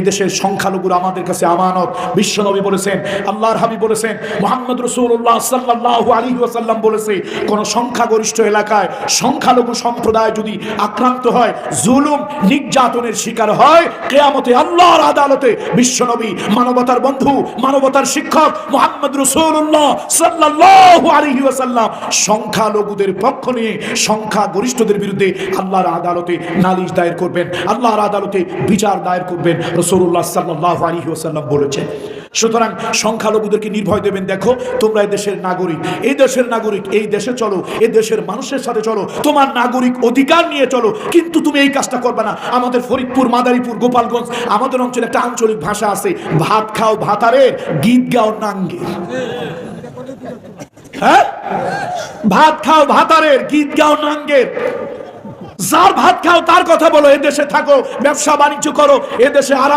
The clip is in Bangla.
এদেশের সংখ্যালঘুরা আমাদের কাছে আমানত। বিশ্বনবী বলেছেন, আল্লাহর হাবি বলেছেন, মোহাম্মদ রসুল্লাহ সাল্লাহ আলী ওয়াসাল্লাম বলেছে, কোন সংখ্যাগরিষ্ঠ এলাকায় সংখ্যালঘু সম্প্রদায় যদি আক্রান্ত হয়, জুলুম, নির্যাতনের শিকার হয়, কেয়ামতে আল্লাহর আদালতে বিশ্বনবী মানবতার বন্ধু, মানবতার শিক্ষক মোহাম্মদ রসুল্লাহ সাল্লাহ আলী ওয়াসাল্লাম সংখ্যালঘুদের পক্ষ নিয়ে সংখ্যাগরিষ্ঠদের বিরুদ্ধে আল্লাহর আদালতে নালিশ দায়ের করবেন, আল্লাহর আদালতে বিচার দায়ের করবেন। রসুল্লাহ সাল্লাহ আলী ওয়াসাল্লাম বলেছেন, সুতরাং সংখ্যালঘুদেরকে নির্ভয় দেবেন, দেখো তোমরা দেশের নাগরিক, এই দেশের নাগরিক, এই দেশে চলো এই দেশের মানুষের সাথে চলো, তোমার নাগরিক অধিকার নিয়ে চলো, কিন্তু তুমি এই কাজটা করবে না। আমাদের ফরিদপুর, মাদারীপুর, গোপালগঞ্জ, আমাদের অঞ্চলে একটা আঞ্চলিক ভাষা আছে, ভাত খাও ভাতারের গীত গাও নাঙ্গে। হ্যাঁ? ভাত খাও ভাতারের গীত গাও নাঙ্গের যার ভাত খাও তার কথা বলো এদেশে থাকো, ব্যবসা বাণিজ্য করো এদেশে আরাম